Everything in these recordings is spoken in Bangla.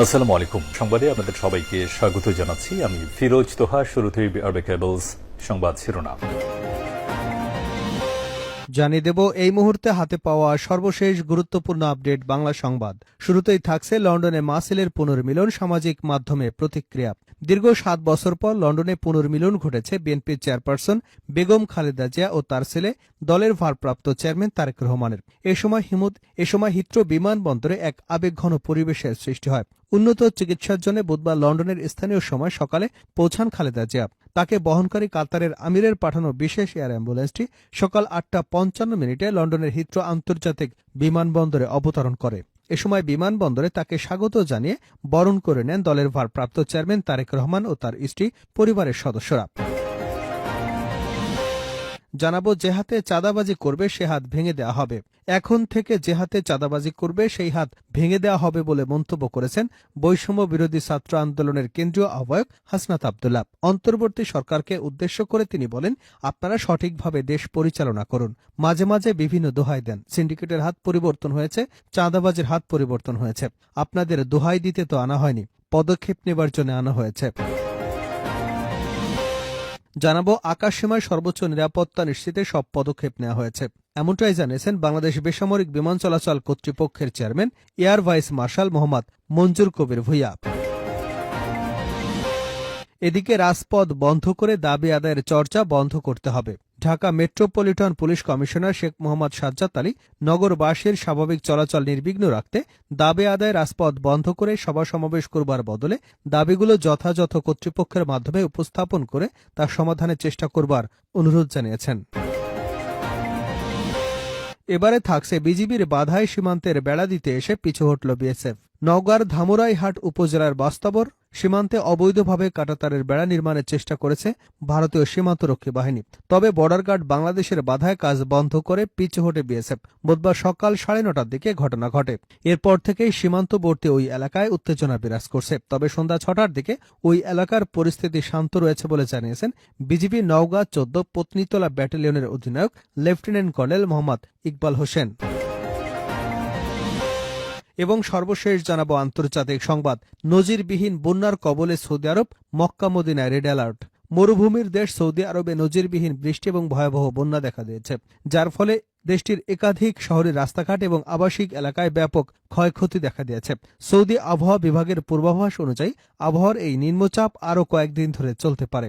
আসসালামু আলাইকুম। সংবাদে আপনাদের সবাইকে স্বাগত জানাচ্ছি। আমি ফিরোজ তোহা, শুরুতেই আরবে কেবলস সংবাদ শিরোনাম। জানিয়ে দেব, এই মুহূর্তে হাতে পাওয়া সর্বশেষ গুরুত্বপূর্ণ আপডেট বাংলা সংবাদ। শুরুতেই থাকছে লন্ডনে মাসেলের পুনর্মিলন সামাজিক মাধ্যমে প্রতিক্রিয়া। দীর্ঘ সাত বছর পর লন্ডনে পুনর্মিলন ঘটেছে বিএনপির চেয়ারপারসন বেগম খালেদা জিয়া ও তার ছেলে দলের ভারপ্রাপ্ত চেয়ারম্যান তারেক রহমানের। এ সময় হিমুদ এ সময় হিত্র বিমানবন্দরে এক আবেগঘন পরিবেশের সৃষ্টি হয়। উন্নত চিকিৎসার জন্য বুধবার লন্ডনের স্থানীয় সময় সকালে পৌঁছান খালেদা জিয়া। তাকে বহনকারী কাতারের আমিরের পাঠানো বিশেষ এয়ার অ্যাম্বুলেন্সটি সকাল আটটা পঞ্চান্ন মিনিটে লন্ডনের হিত্র আন্তর্জাতিক বিমানবন্দরে অবতরণ করে। এ সময় বিমানবন্দরে তাকে স্বাগত জানিয়ে বরণ করে নেন দলের ভারপ্রাপ্ত চেয়ারম্যান তারেক রহমান ও তার স্ত্রী পরিবারের সদস্যরা। জানাব যে হাতে চাঁদাবাজি করবে, সে হাত ভেঙে দেওয়া হবে। এখন থেকে যে হাতে চাঁদাবাজি করবে, সেই হাত ভেঙে দেওয়া হবে বলে মন্তব্য করেছেন বৈষম্য বিরোধী ছাত্র আন্দোলনের কেন্দ্রীয় আহ্বায়ক হাসনাত আবদুল্লাহ। অন্তর্বর্তী সরকারকে উদ্দেশ্য করে তিনি বলেন, আপনারা সঠিকভাবে দেশ পরিচালনা করুন। মাঝে মাঝে বিভিন্ন দোহাই দেন। সিন্ডিকেটের হাত পরিবর্তন হয়েছে, চাঁদাবাজির হাত পরিবর্তন হয়েছে। আপনাদের দোহাই দিতে তো আনা হয়নি, পদক্ষেপ নেবার জন্য আনা হয়েছে। জানাব, আকাশসীমায় সর্বোচ্চ নিরাপত্তা নিশ্চিতে সব পদক্ষেপ নেওয়া হয়েছে। এমনটাই জানিয়েছেন বাংলাদেশ বেসামরিক বিমান চলাচল কর্তৃপক্ষের chairman, air vice marshal Mohammad Manzur Kabir Bhuiyan. এদিকে রাজপথ বন্ধ করে দাবি আদায়ের চর্চা বন্ধ করতে হবে। Dhaka metropolitan police commissioner Sheikh Mohammad Sajjad Ali নগরবাসীর স্বাভাবিক চলাচল নির্বিঘ্ন রাখতে দাবি আদায় রাজপথ বন্ধ করে সভা সমাবেশ করবার বদলে দাবিগুলো যথাযথ কর্তৃপক্ষের মাধ্যমে উপস্থাপন করে তার সমাধানের চেষ্টা করবার অনুরোধ জানিয়েছেন। এবারে থাকছে বিজিবির বাধাই সীমান্তের বেড়া দিতে এসে পিছু হটল বিএসএফ। নওগাঁর ধামরাইহাট উপজেলার বাস্তাবর সীমান্তে অবৈধভাবে কাটাতারের বেড়া নির্মাণের চেষ্টা করেছে ভারতীয় সীমান্তরক্ষী বাহিনী। তবে বর্ডার গার্ড বাংলাদেশের বাধায় কাজ বন্ধ করে পিছু হটে বিএসএফ। বুধবার সকাল সাড়ে নটার দিকে ঘটনা ঘটে। এরপর থেকেই সীমান্তবর্তী ওই এলাকায় উত্তেজনা বিরাজ করছে। তবে সন্ধ্যা ছটার দিকে ওই এলাকার পরিস্থিতি শান্ত রয়েছে বলে জানিয়েছেন বিজিবি নওগাঁ চোদ্দ পত্নীতলা ব্যাটালিয়নের অধিনায়ক লেফটেন্যান্ট কর্নেল মোহাম্মদ ইকবাল হোসেন। এবং সর্বশেষ জানাব আন্তর্জাতিক সংবাদ। নজিরবিহীন বন্যার কবলে সৌদি আরব, মক্কা, মদিনায় রেড অ্যালার্ট। মরুভূমির দেশ সৌদি আরবে নজিরবিহীন বৃষ্টি এবং ভয়াবহ বন্যা দেখা দিয়েছে, যার ফলে দেশটির একাধিক শহরের রাস্তাঘাট এবং আবাসিক এলাকায় ব্যাপক ক্ষয়ক্ষতি দেখা দিয়েছে। সৌদি আবহাওয়া বিভাগের পূর্বাভাস অনুযায়ী আবহাওয়ার এই নিম্নচাপ আরও কয়েকদিন ধরে চলতে পারে।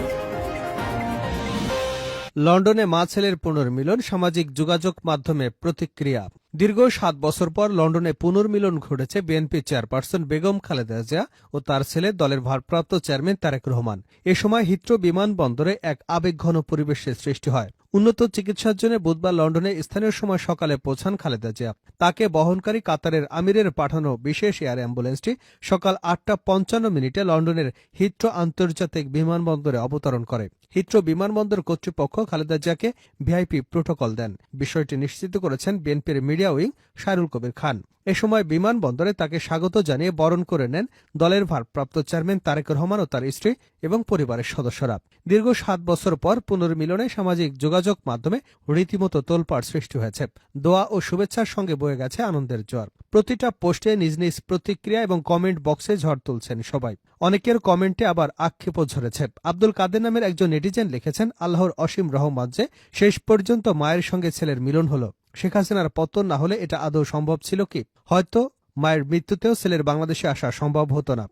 লন্ডনে মা ছেলের পুনর্মিলন, সামাজিক যোগাযোগ মাধ্যমে প্রতিক্রিয়া। দীর্ঘ সাত বছর পর লন্ডনে পুনর্মিলন ঘটেছে বিএনপি চেয়ারপারসন বেগম খালেদা জিয়া ও তার ছেলে দলের ভারপ্রাপ্ত চেয়ারম্যান তারেক রহমান। এ সময় হিত্র বিমানবন্দরে এক আবেগঘন পরিবেশের সৃষ্টি হয়। উন্নত চিকিৎসার জন্য বুধবার লন্ডনে স্থানীয় সময় সকালে পৌঁছান খালেদা জিয়া। তাকে বহনকারী কাতারের আমিরের পাঠানো বিশেষ এয়ার অ্যাম্বুলেন্সটি সকাল আটটা পঞ্চান্ন মিনিটে লন্ডনের হিত্র আন্তর্জাতিক বিমানবন্দরে অবতরণ করে। হিত্র বিমানবন্দর কর্তৃপক্ষ খালেদা জিয়াকে ভিআইপি প্রোটোকল দেন। বিষয়টি নিশ্চিত করেছেন বিএনপির মিডিয়া উইং শাহরুল কবির খান। এ সময় বিমানবন্দরে তাকে স্বাগত জানিয়ে বরণ করে নেন দলের ভারপ্রাপ্ত চেয়ারম্যান তারেক রহমান ও তার স্ত্রী এবং পরিবারের সদস্যরা। দীর্ঘ সাত বছর পর পুনর্মিলনে সামাজিক যোগাযোগ মাধ্যমে রীতিমতো তোলপাড় সৃষ্টি হয়েছে। দোয়া ও শুভেচ্ছার সঙ্গে বয়ে গেছে আনন্দের জ্বর। প্রতিটা পোস্টে নিজ নিজ প্রতিক্রিয়া এবং কমেন্ট বক্সে ঝড় তুলছেন সবাই। অনেকের কমেন্টে আবার আক্ষেপও ঝরেছে। আব্দুল কাদের নামের একজন নেটিজেন লিখেছেন, আল্লাহর অসীম রহমান যে শেষ পর্যন্ত মায়ের সঙ্গে ছেলের মিলন হলো। শেখ হাসিনার পতন না হলে এটা আদৌ সম্ভব ছিল কি? হয়তো মায়ের মৃত্যুতেও ছেলের বাংলাদেশে আসা সম্ভব হতো না।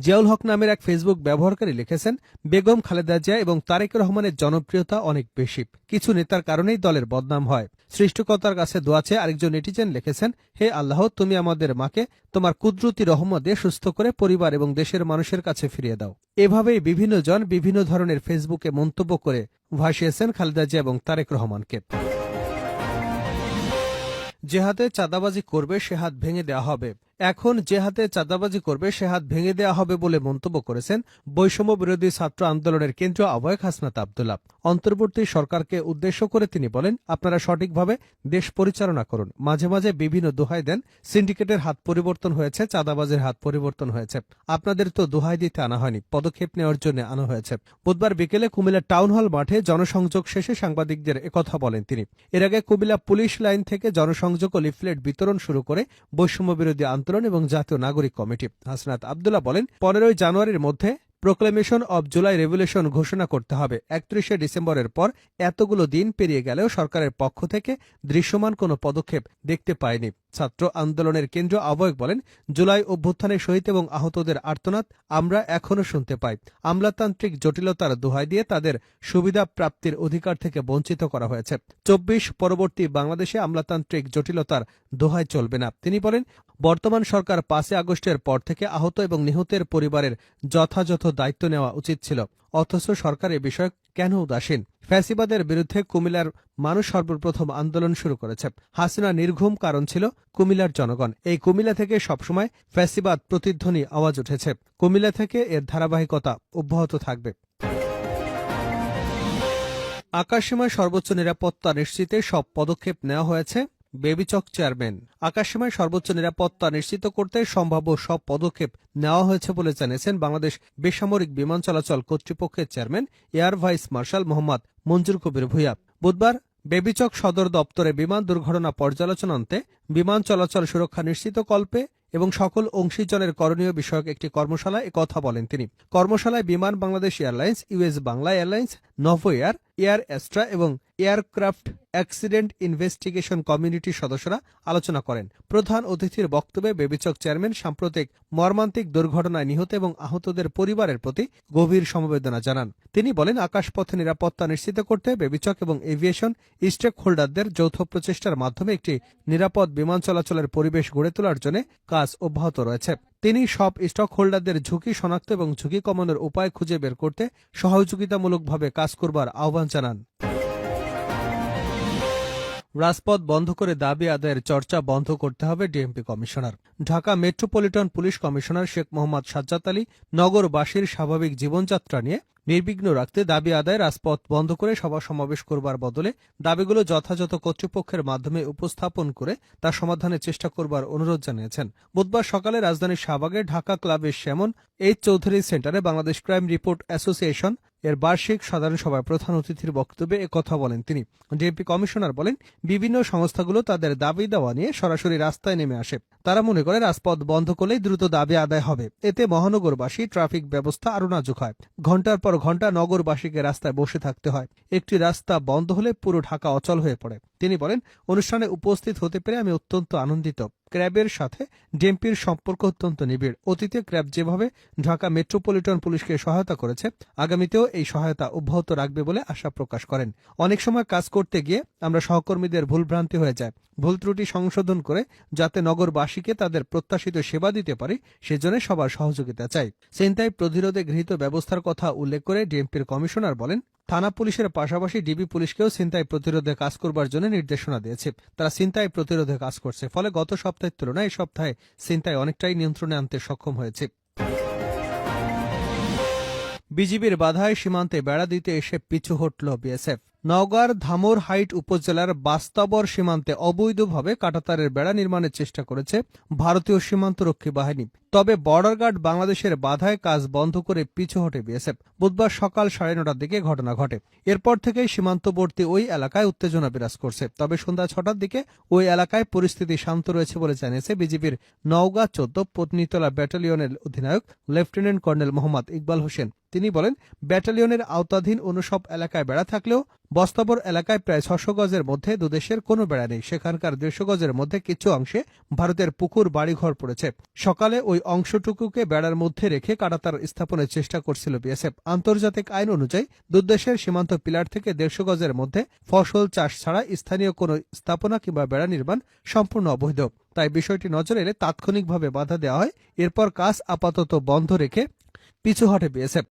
জিয়াউল হক নামের এক ফেসবুক ব্যবহারকারী লিখেছেন, বেগম খালেদা জিয়া এবং তারেক রহমানের জনপ্রিয়তা অনেক বেশি। কিছু নেতার কারণেই দলের বদনাম হয়। সৃষ্টিকর্তার কাছে দোয়াছে আরেকজন নেটিজেন লিখেছেন, হে আল্লাহ, তুমি আমাদের মাকে তোমার কুদরতি রহমতে সুস্থ করে পরিবার এবং দেশের মানুষের কাছে ফিরিয়ে দাও। এভাবেই বিভিন্ন জন বিভিন্ন ধরনের ফেসবুকে মন্তব্য করে ভাসিয়েছেন খালেদা জিয়া এবং তারেক রহমানকে। যে হাতে চাঁদাবাজি করবে সে হাত ভেঙে দেওয়া হবে। এখন যে হাতে চাঁদাবাজি করবে, সে হাত ভেঙে দেওয়া হবে বলে মন্তব্য করেছেন বৈষম্য বিরোধী ছাত্র আন্দোলনের কেন্দ্রীয় আহ্বায়ক হাসনাত আবদুল্লাহ। অন্তর্বর্তী সরকারকে উদ্দেশ্য করে তিনি বলেন, আপনারা সঠিকভাবে দেশ পরিচালনা করুন। মাঝে মাঝে বিভিন্ন দোহাই দেন। সিন্ডিকেটের হাত পরিবর্তন হয়েছে, চাঁদাবাজের হাত পরিবর্তন হয়েছে। আপনাদের তো দোহাই দিতে আনা হয়নি, পদক্ষেপ নেওয়ার জন্য আনা হয়েছে। বুধবার বিকেলে কুমিল্লা টাউন হল মাঠে জনসংযোগ শেষে সাংবাদিকদের একথা বলেন তিনি। এর আগে কুমিল্লা পুলিশ লাইন থেকে জনসংযোগ ও লিফলেট বিতরণ শুরু করে বৈষম্য বিরোধী আন্দোলন এবং জাতীয় নাগরিক কমিটি। হাসনাত আবদুল্লাহ বলেন, পনেরোই জানুয়ারির মধ্যে প্রোক্লেমেশন অব জুলাই রেভুলেশন ঘোষণা করতে হবে। একত্রিশে ডিসেম্বরের পর এতগুলো দিন পেরিয়ে গেলেও সরকারের পক্ষ থেকে দৃশ্যমান কোনো পদক্ষেপ দেখতে পায়নি। ছাত্র আন্দোলনের কেন্দ্রীয় আহ্বায়ক বলেন, জুলাই অভ্যুত্থানে শহীদ এবং আহতদের আর্তনাদ আমরা এখনও শুনতে পাই। আমলাতান্ত্রিক জটিলতার দোহাই দিয়ে তাদের সুবিধা প্রাপ্তির অধিকার থেকে বঞ্চিত করা হয়েছে। চব্বিশ পরবর্তী বাংলাদেশে আমলাতান্ত্রিক জটিলতার দোহাই চলবে না। তিনি বলেন, বর্তমান সরকার পাঁচই আগস্টের পর থেকে আহত এবং নিহতের পরিবারের যথাযথ দায়িত্ব নেওয়া উচিত ছিল। অথচ সরকার এ বিষয়ে কেন উদাসীন? ফ্যাসিবাদের বিরুদ্ধে কুমিলার মানুষ সর্বপ্রথম আন্দোলন শুরু করেছে। হাসিনা নির্ঘুম কারণ ছিল কুমিল্লার জনগণ। এই কুমিল্লা থেকে সবসময় ফ্যাসিবাদ প্রতিধ্বনি আওয়াজ উঠেছে। কুমিলা থেকে এর ধারাবাহিকতা অব্যাহত থাকবে। আকাশসীমায় সর্বোচ্চ নিরাপত্তা নিশ্চিতে সব পদক্ষেপ নেওয়া হয়েছে। বেবিচক চেয়ারম্যান। আকাশসীমায় সর্বোচ্চ নিরাপত্তা নিশ্চিত করতে সম্ভাব্য সব পদক্ষেপ নেওয়া হয়েছে বলে জানিয়েছেন বাংলাদেশ বেসামরিক বিমান চলাচল কর্তৃপক্ষের chairman, air vice marshal Mohammad Manzur Kabir Bhuiyan. বুধবার বেবিচক সদর দপ্তরে বিমান দুর্ঘটনা পর্যালোচনান্তে বিমান চলাচল সুরক্ষা নিশ্চিত কল্পে এবং সকল অংশীজনের করণীয় বিষয়ক একটি কর্মশালায় কথা বলেন তিনি। কর্মশালায় Biman Bangladesh Airlines US Bangla Airlines, Novo Air Air Astra এবং এয়ারক্রাফট অ্যাক্সিডেন্ট ইনভেস্টিগেশন কমিউনিটির সদস্যরা আলোচনা করেন। প্রধান অতিথির বক্তব্যে বেবিচক চেয়ারম্যান সাম্প্রতিক মর্মান্তিক দুর্ঘটনায় নিহত এবং আহতদের পরিবারের প্রতি গভীর সমবেদনা জানান। তিনি বলেন, আকাশপথে নিরাপত্তা নিশ্চিত করতে বেবিচক এবং এভিয়েশন স্টেক হোল্ডারদের যৌথ প্রচেষ্টার মাধ্যমে একটি নিরাপদ বিমান চলাচলের পরিবেশ গড়ে তোলার জন্য কাজ অব্যাহত রয়েছে। তিনি সব স্টক হোল্ডারদের ঝুঁকি শনাক্ত এবং ঝুঁকি কমানোর উপায় খুঁজে বের করতে সহযোগিতামূলকভাবে কাজ করবার আহ্বান জানান। রাজপথ বন্ধ করে দাবি আদায়ের চর্চা বন্ধ করতে হবে DMP commissioner. Dhaka metropolitan police commissioner Sheikh Mohammad Sajjad Ali নগরবাসীর স্বাভাবিক জীবনযাত্রা নিয়ে নির্বিঘ্ন রাখতে দাবি আদায় রাজপথ বন্ধ করে সভা সমাবেশ করবার বদলে দাবিগুলো যথাযথ কর্তৃপক্ষের মাধ্যমে উপস্থাপন করে তা সমাধানের চেষ্টা করবার অনুরোধ জানিয়েছেন। বুধবার সকালে রাজধানীর শাহবাগে ঢাকা ক্লাবের শ্যামন এইচ চৌধুরী সেন্টারে বাংলাদেশ ক্রাইম রিপোর্ট অ্যাসোসিয়েশন এর বার্ষিক সাধারণ সভায় প্রধান অতিথির বক্তব্যে কথা বলেন তিনি। ডিএমপি কমিশনার বলেন, বিভিন্ন সংস্থাগুলো তাদের দাবি দেওয়া নিয়ে সরাসরি রাস্তায় নেমে আসে। তারা মনে করে রাজপথ বন্ধ করলেই দ্রুত দাবি আদায় হবে। এতে মহানগরবাসী ট্রাফিক ব্যবস্থা আরও নাজুক হয়। ঘণ্টার পর ঘণ্টা নগরবাসীকে রাস্তায় বসে থাকতে হয়। একটি রাস্তা বন্ধ হলে পুরো ঢাকা অচল হয়ে পড়ে। তিনি বলেন, অনুষ্ঠানে উপস্থিত হতে পেরে আমি অত্যন্ত আনন্দিত। ক্র্যাবের সাথে ডিএমপির সম্পর্ক অত্যন্ত নিবিড়। অতীতে ক্র্যাব যেভাবে ঢাকা মেট্রোপলিটন পুলিশকে সহায়তা করেছে, আগামীতেও এই সহায়তা অব্যাহত রাখবে বলে আশা প্রকাশ করেন। অনেক সময় কাজ করতে গিয়ে আমরা সহকর্মীদের ভুলভ্রান্তি হয়ে যায়। ভুল ত্রুটি সংশোধন করে যাতে নগরবাসীকে তাদের প্রত্যাশিত সেবা দিতে পারি, সেজন্য সবার সহযোগিতা চাই। ছিনতাই প্রতিরোধে গৃহীত ব্যবস্থার কথা উল্লেখ করে ডিএমপির কমিশনার বলেন থানা পুলিশের পাশাপাশি ডিবি পুলিশকেও ছিনতাই প্রতিরোধে কাজ করবার জন্য নির্দেশনা দিয়েছে। তারা ছিনতাই প্রতিরোধে কাজ করছে, ফলে গত সপ্তাহের তুলনায় এই সপ্তাহে ছিনতাই অনেকটাই নিয়ন্ত্রণে আনতে সক্ষম হয়েছে। বিজিবির বাধায় সীমান্তে বেড়া দিতে এসে পিছু হটল বিএসএফ। নওগাঁর ধামর হাইট উপজেলার বাস্তাবর সীমান্তে অবৈধভাবে কাটাতারের বেড়া নির্মাণের চেষ্টা করেছে ভারতীয় সীমান্তরক্ষী বাহিনী। তবে বর্ডার গার্ড বাংলাদেশের বাধায় কাজ বন্ধ করে পিছু হটে বিএসএফ। বুধবার সকাল সাড়ে নটার দিকে ঘটনা ঘটে। এরপর থেকেই সীমান্তবর্তী ওই এলাকায় উত্তেজনা বিরাজ করছে। তবে সন্ধ্যা ছটার দিকে ওই এলাকায় পরিস্থিতি শান্ত রয়েছে বলে জানিয়েছে বিজিবির নওগাঁ চোদ্দ পত্নীতলা ব্যাটালিয়নের অধিনায়ক লেফটেন্যান্ট কর্নেল মোহাম্মদ ইকবাল হোসেন। তিনি বলেন, ব্যাটালিয়নের আওতাধীন অনুসব এলাকায় বেড়া থাকলেও বস্তাবর এলাকায় প্রায় ছশো গজের মধ্যে দুদেশের কোনো বেড়া নেই। সেখানকার দেড়শো গজের মধ্যে কিছু অংশে ভারতের পুকুর, বাড়িঘর পড়েছে। সকালে ওই অংশটুকুকে বেড়ার মধ্যে রেখে কাটাতার স্থাপনের চেষ্টা করছিল বিএসএফ। আন্তর্জাতিক আইন অনুযায়ী দুদেশের সীমান্ত পিলার থেকে দেড়শো গজের মধ্যে ফসল চাষ ছাড়া স্থানীয় কোনো স্থাপনা কিংবা বেড়া নির্মাণ সম্পূর্ণ অবৈধ। তাই বিষয়টি নজরে এলে তাৎক্ষণিকভাবে বাধা দেওয়া হয়। এরপর কাজ আপাতত বন্ধ রেখে পিছু হটে বিএসএফ।